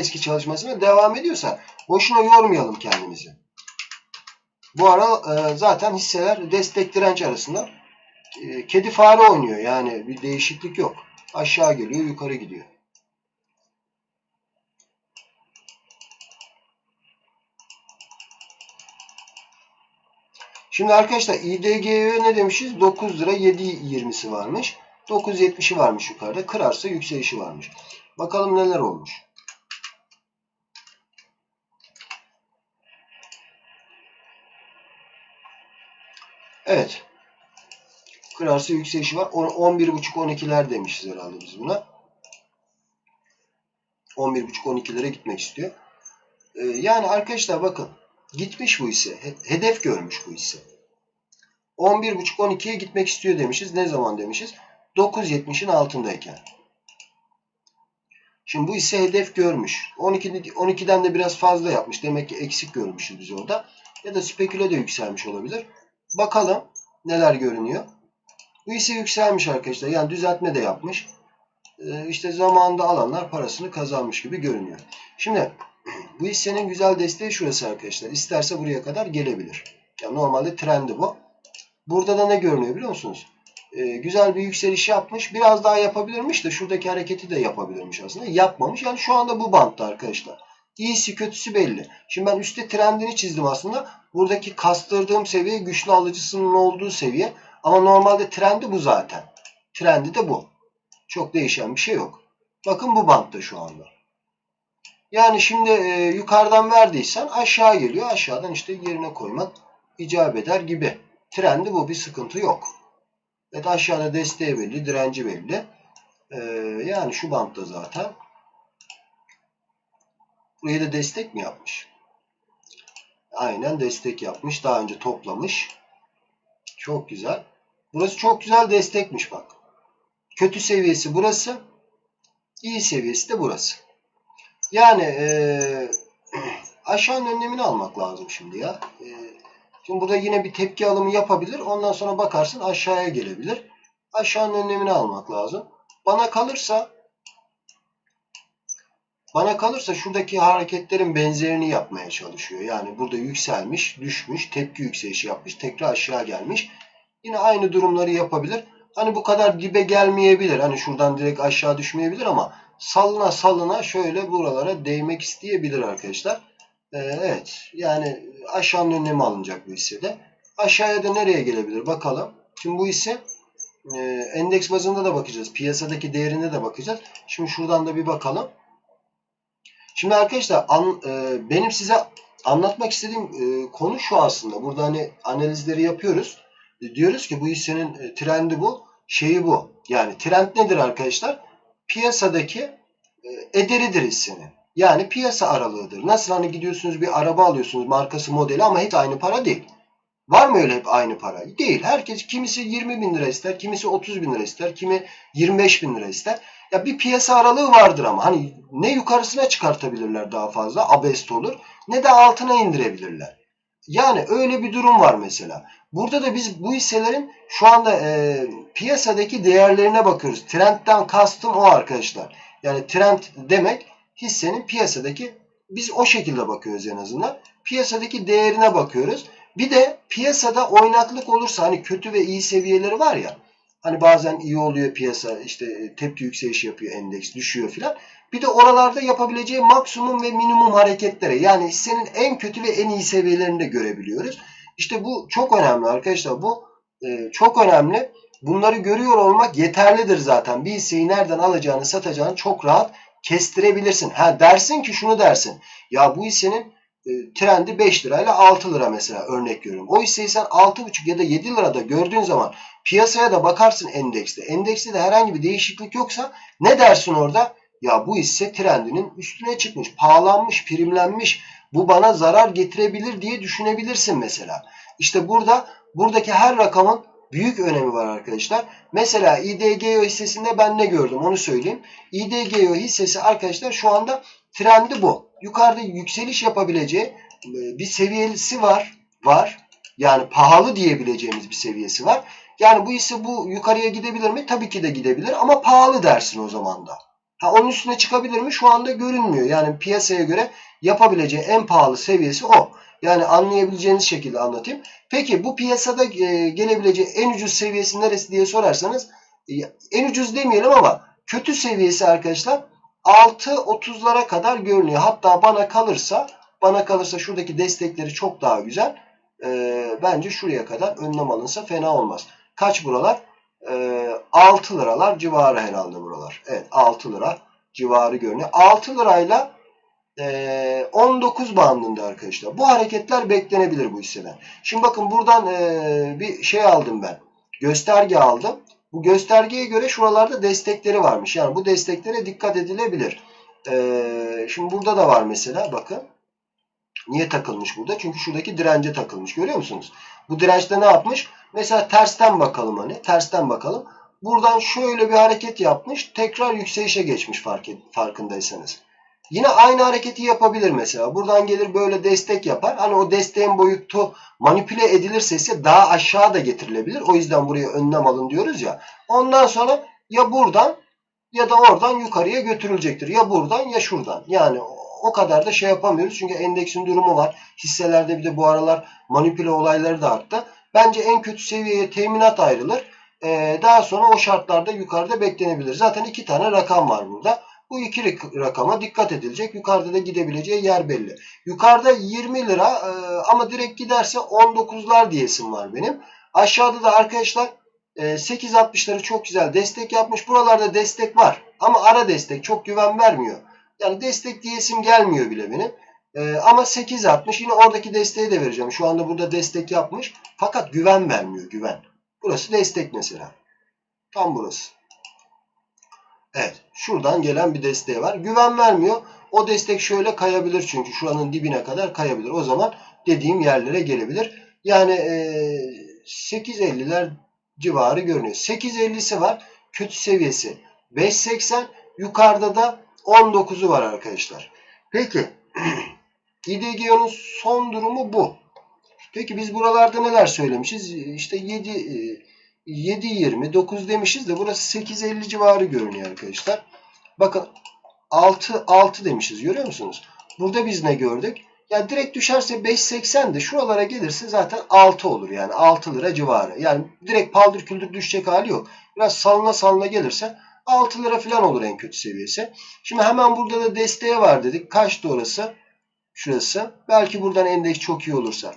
eski çalışmasına devam ediyorsa boşuna yormayalım kendimizi. Bu ara e, zaten hisseler destek direnç arasında e, kedi fare oynuyor. Yani bir değişiklik yok. Aşağı geliyor, yukarı gidiyor. Şimdi arkadaşlar İDG'ye ne demişiz? 9 lira 7.20'si varmış. 9.70'i varmış yukarıda. Kırarsa yükselişi varmış. Bakalım neler olmuş. Evet. Kırarsa yükselişi var. 11.5-12'ler demişiz herhalde biz buna. 11.5-12'lere gitmek istiyor. Ee, yani arkadaşlar bakın. Gitmiş bu hisse. He- Hedef görmüş bu hisse. 11.5-12'ye gitmek istiyor demişiz. Ne zaman demişiz? 9.70'in altındayken. Şimdi bu ise hedef görmüş. 12, 12'den de biraz fazla yapmış. Demek ki eksik görmüşüz biz orada. Ya da speküle de yükselmiş olabilir. Bakalım neler görünüyor. İse yükselmiş arkadaşlar. Yani düzeltme de yapmış. Ee, işte zamanında alanlar parasını kazanmış gibi görünüyor. Şimdi bu hissenin güzel desteği şurası arkadaşlar. İsterse buraya kadar gelebilir. Yani normalde trendi bu. Burada da ne görünüyor biliyor musunuz? Ee, güzel bir yükseliş yapmış. Biraz daha yapabilirmiş de şuradaki hareketi de yapabilirmiş aslında. Yapmamış. Yani şu anda bu bantta arkadaşlar. İyisi kötüsü belli. Şimdi ben üstte trendini çizdim aslında. Buradaki kastırdığım seviye güçlü alıcısının olduğu seviye. Ama normalde trendi bu zaten. Trendi de bu. Çok değişen bir şey yok. Bakın bu bantta şu anda. Yani şimdi e, yukarıdan verdiysen aşağı geliyor. Aşağıdan işte yerine koymak icap eder gibi. Trendi bu. Bir sıkıntı yok. Evet aşağıda desteği belli, direnci belli. Ee, yani şu bantta zaten. Buraya da destek mi yapmış? Aynen destek yapmış. Daha önce toplamış. Çok güzel. Burası çok güzel destekmiş bak. Kötü seviyesi burası. İyi seviyesi de burası. Yani ee, aşağının önlemini almak lazım şimdi ya. E, Şimdi burada yine bir tepki alımı yapabilir. Ondan sonra bakarsın aşağıya gelebilir. Aşağının önlemini almak lazım. Bana kalırsa bana kalırsa şuradaki hareketlerin benzerini yapmaya çalışıyor. Yani burada yükselmiş, düşmüş, tepki yükselişi yapmış, tekrar aşağı gelmiş. Yine aynı durumları yapabilir. Hani bu kadar dibe gelmeyebilir. Hani şuradan direkt aşağı düşmeyebilir ama salına salına şöyle buralara değmek isteyebilir arkadaşlar. Ee, evet. Yani aşağının önlemi alınacak bu hissede. Aşağıya da nereye gelebilir bakalım. Şimdi bu hisse e, endeks bazında da bakacağız. Piyasadaki değerine de bakacağız. Şimdi şuradan da bir bakalım. Şimdi arkadaşlar an, e, benim size anlatmak istediğim e, konu şu aslında. Burada hani analizleri yapıyoruz. E, diyoruz ki bu hissenin e, trendi bu. Şeyi bu. Yani trend nedir arkadaşlar? Piyasadaki e, ederidir hissenin. Yani piyasa aralığıdır. Nasıl hani gidiyorsunuz bir araba alıyorsunuz markası modeli ama hep aynı para değil. Var mı öyle hep aynı para? Değil. Herkes kimisi 20 bin lira ister, kimisi 30 bin lira ister, kimi 25 bin lira ister. Ya bir piyasa aralığı vardır ama hani ne yukarısına çıkartabilirler daha fazla abest olur ne de altına indirebilirler. Yani öyle bir durum var mesela. Burada da biz bu hisselerin şu anda e, piyasadaki değerlerine bakıyoruz. Trendten kastım o arkadaşlar. Yani trend demek hissenin piyasadaki biz o şekilde bakıyoruz en azından. Piyasadaki değerine bakıyoruz. Bir de piyasada oynaklık olursa hani kötü ve iyi seviyeleri var ya. Hani bazen iyi oluyor piyasa işte tepki yükselişi yapıyor endeks düşüyor filan. Bir de oralarda yapabileceği maksimum ve minimum hareketlere yani hissenin en kötü ve en iyi seviyelerini de görebiliyoruz. İşte bu çok önemli arkadaşlar. Bu e, çok önemli. Bunları görüyor olmak yeterlidir zaten. Bir hisseyi nereden alacağını satacağını çok rahat kestirebilirsin. Ha dersin ki şunu dersin. Ya bu hissenin e, trendi 5 lirayla 6 lira mesela örnek görüyorum. O hisseyi sen 6,5 ya da 7 lirada gördüğün zaman piyasaya da bakarsın endekste. Endekste de herhangi bir değişiklik yoksa ne dersin orada? Ya bu hisse trendinin üstüne çıkmış, pahalanmış, primlenmiş. Bu bana zarar getirebilir diye düşünebilirsin mesela. İşte burada buradaki her rakamın büyük önemi var arkadaşlar. Mesela IDGO hissesinde ben ne gördüm onu söyleyeyim. IDGO hissesi arkadaşlar şu anda trendi bu. Yukarıda yükseliş yapabileceği e, bir seviyesi var. Var. Yani pahalı diyebileceğimiz bir seviyesi var. Yani bu hisse bu yukarıya gidebilir mi? Tabii ki de gidebilir ama pahalı dersin o zaman da. Ha, onun üstüne çıkabilir mi? Şu anda görünmüyor. Yani piyasaya göre yapabileceği en pahalı seviyesi o. Yani anlayabileceğiniz şekilde anlatayım. Peki bu piyasada e, gelebileceği en ucuz seviyesi neresi diye sorarsanız e, en ucuz demeyelim ama kötü seviyesi arkadaşlar 6.30'lara kadar görünüyor. Hatta bana kalırsa bana kalırsa şuradaki destekleri çok daha güzel. E, bence şuraya kadar önlem alınsa fena olmaz. Kaç buralar? E, 6 liralar civarı herhalde buralar. Evet 6 lira civarı görünüyor. 6 lirayla e, 19 bandında arkadaşlar. Bu hareketler beklenebilir bu hisseden. Şimdi bakın buradan e, bir şey aldım ben. Gösterge aldım. Bu göstergeye göre şuralarda destekleri varmış. Yani bu desteklere dikkat edilebilir. E, şimdi burada da var mesela bakın. Niye takılmış burada? Çünkü şuradaki dirence takılmış. Görüyor musunuz? Bu dirençte ne yapmış? Mesela tersten bakalım hani. Tersten bakalım. Buradan şöyle bir hareket yapmış. Tekrar yükselişe geçmiş fark farkındaysanız. Yine aynı hareketi yapabilir mesela. Buradan gelir böyle destek yapar. Hani o desteğin boyutu manipüle edilirse ise daha aşağı da getirilebilir. O yüzden buraya önlem alın diyoruz ya. Ondan sonra ya buradan ya da oradan yukarıya götürülecektir. Ya buradan ya şuradan. Yani o kadar da şey yapamıyoruz. Çünkü endeksin durumu var. Hisselerde bir de bu aralar manipüle olayları da arttı. Bence en kötü seviyeye teminat ayrılır. Ee, daha sonra o şartlarda yukarıda beklenebilir. Zaten iki tane rakam var burada. Bu iki rakama dikkat edilecek. Yukarıda da gidebileceği yer belli. Yukarıda 20 lira e, ama direkt giderse 19'lar diyesim var benim. Aşağıda da arkadaşlar e, 8.60'ları çok güzel destek yapmış. Buralarda destek var ama ara destek çok güven vermiyor. Yani destek diyesim gelmiyor bile benim. E, ama 8.60 yine oradaki desteği de vereceğim. Şu anda burada destek yapmış. Fakat güven vermiyor güven. Burası destek mesela. Tam burası. Evet. Şuradan gelen bir desteği var. Güven vermiyor. O destek şöyle kayabilir çünkü şuranın dibine kadar kayabilir. O zaman dediğim yerlere gelebilir. Yani e, 8.50'ler civarı görünüyor. 8.50'si var. Kötü seviyesi 5.80. Yukarıda da 19'u var arkadaşlar. Peki. İDGO'nun son durumu bu. Peki biz buralarda neler söylemişiz? İşte 7 7.20 9 demişiz de burası 8.50 civarı görünüyor arkadaşlar. Bakın 6 6 demişiz görüyor musunuz? Burada biz ne gördük? Ya direkt düşerse 5.80 de şuralara gelirse zaten 6 olur yani 6 lira civarı. Yani direkt paldır küldür düşecek hali yok. Biraz salına salına gelirse 6 lira falan olur en kötü seviyesi. Şimdi hemen burada da desteğe var dedik. Kaçtı orası? Şurası. Belki buradan endeks çok iyi olursa.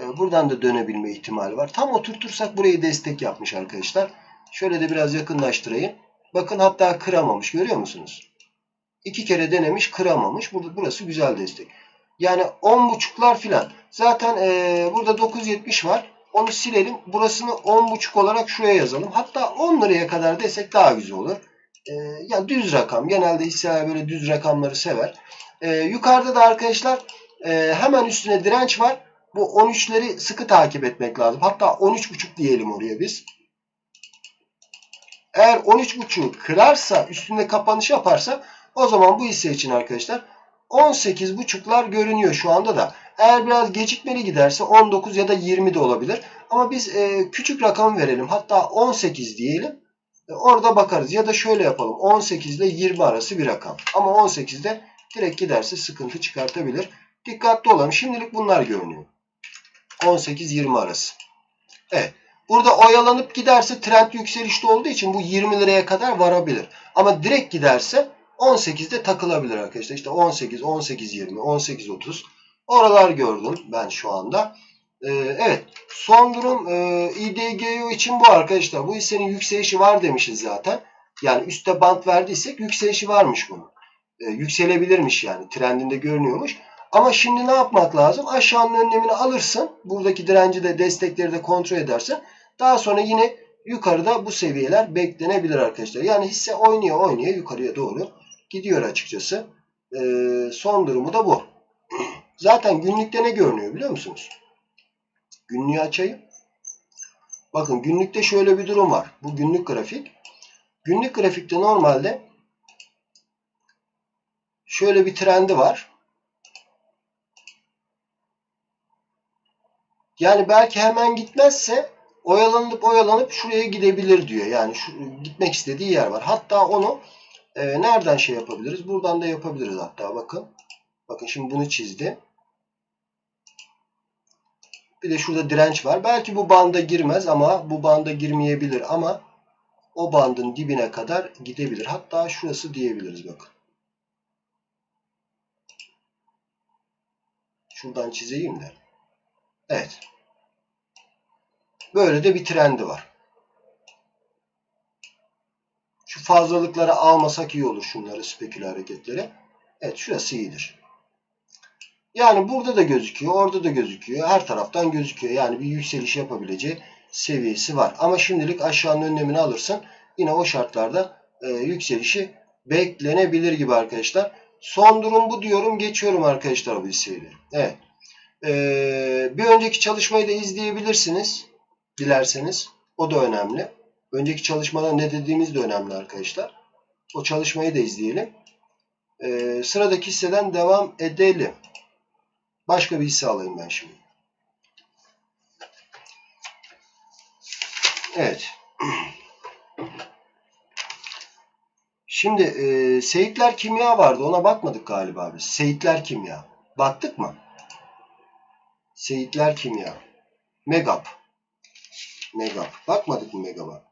E, buradan da dönebilme ihtimali var. Tam oturtursak burayı destek yapmış arkadaşlar. Şöyle de biraz yakınlaştırayım. Bakın hatta kıramamış. Görüyor musunuz? İki kere denemiş kıramamış. Burada, burası güzel destek. Yani 10.5'lar filan. Zaten e, burada 9.70 var. Onu silelim. Burasını 10.5 olarak şuraya yazalım. Hatta 10 liraya kadar desek daha güzel olur. E, yani düz rakam. Genelde hisseler böyle düz rakamları sever. E, yukarıda da arkadaşlar e, hemen üstüne direnç var. Bu 13'leri sıkı takip etmek lazım. Hatta 13.5 diyelim oraya biz. Eğer 13.5'u kırarsa üstünde kapanış yaparsa o zaman bu hisse için arkadaşlar 18.5'lar görünüyor şu anda da. Eğer biraz gecikmeli giderse 19 ya da 20 de olabilir. Ama biz e, küçük rakam verelim. Hatta 18 diyelim. E, orada bakarız. Ya da şöyle yapalım. 18 ile 20 arası bir rakam. Ama 18'de direkt giderse sıkıntı çıkartabilir. Dikkatli olalım. Şimdilik bunlar görünüyor. 18-20 arası. Evet. Burada oyalanıp giderse trend yükselişte olduğu için bu 20 liraya kadar varabilir. Ama direkt giderse 18'de takılabilir arkadaşlar. İşte 18, 18, 20, 18, 30. Oralar gördüm ben şu anda. Ee, evet. Son durum e, IDGO için bu arkadaşlar. Bu hissenin yükselişi var demişiz zaten. Yani üstte bant verdiysek yükselişi varmış bunun. Ee, yükselebilirmiş yani. Trendinde görünüyormuş. Ama şimdi ne yapmak lazım? Aşağının önlemini alırsın. Buradaki direnci de destekleri de kontrol edersin. Daha sonra yine yukarıda bu seviyeler beklenebilir arkadaşlar. Yani hisse oynuyor oynuyor yukarıya doğru gidiyor açıkçası. Ee, son durumu da bu. Zaten günlükte ne görünüyor biliyor musunuz? Günlüğü açayım. Bakın günlükte şöyle bir durum var. Bu günlük grafik. Günlük grafikte normalde şöyle bir trendi var. Yani belki hemen gitmezse oyalanıp oyalanıp şuraya gidebilir diyor. Yani şu, gitmek istediği yer var. Hatta onu Ee, nereden şey yapabiliriz? Buradan da yapabiliriz hatta bakın. Bakın şimdi bunu çizdi. Bir de şurada direnç var. Belki bu banda girmez ama bu banda girmeyebilir ama o bandın dibine kadar gidebilir. Hatta şurası diyebiliriz bakın. Şuradan çizeyim de. Evet. Böyle de bir trendi var. Şu fazlalıkları almasak iyi olur şunları spekül hareketleri. Evet şurası iyidir. Yani burada da gözüküyor, orada da gözüküyor. Her taraftan gözüküyor. Yani bir yükseliş yapabileceği seviyesi var. Ama şimdilik aşağının önlemini alırsın. Yine o şartlarda e, yükselişi beklenebilir gibi arkadaşlar. Son durum bu diyorum. Geçiyorum arkadaşlar bu hisseleri. Evet. Ee, bir önceki çalışmayı da izleyebilirsiniz. Dilerseniz. O da önemli. Önceki çalışmada ne dediğimiz de önemli arkadaşlar. O çalışmayı da izleyelim. Ee, sıradaki hisseden devam edelim. Başka bir hisse alayım ben şimdi. Evet. Şimdi e, Seyitler Kimya vardı. Ona bakmadık galiba biz. Seyitler Kimya. Baktık mı? Seyitler Kimya. Megap. Megap. Bakmadık mı Megap'a?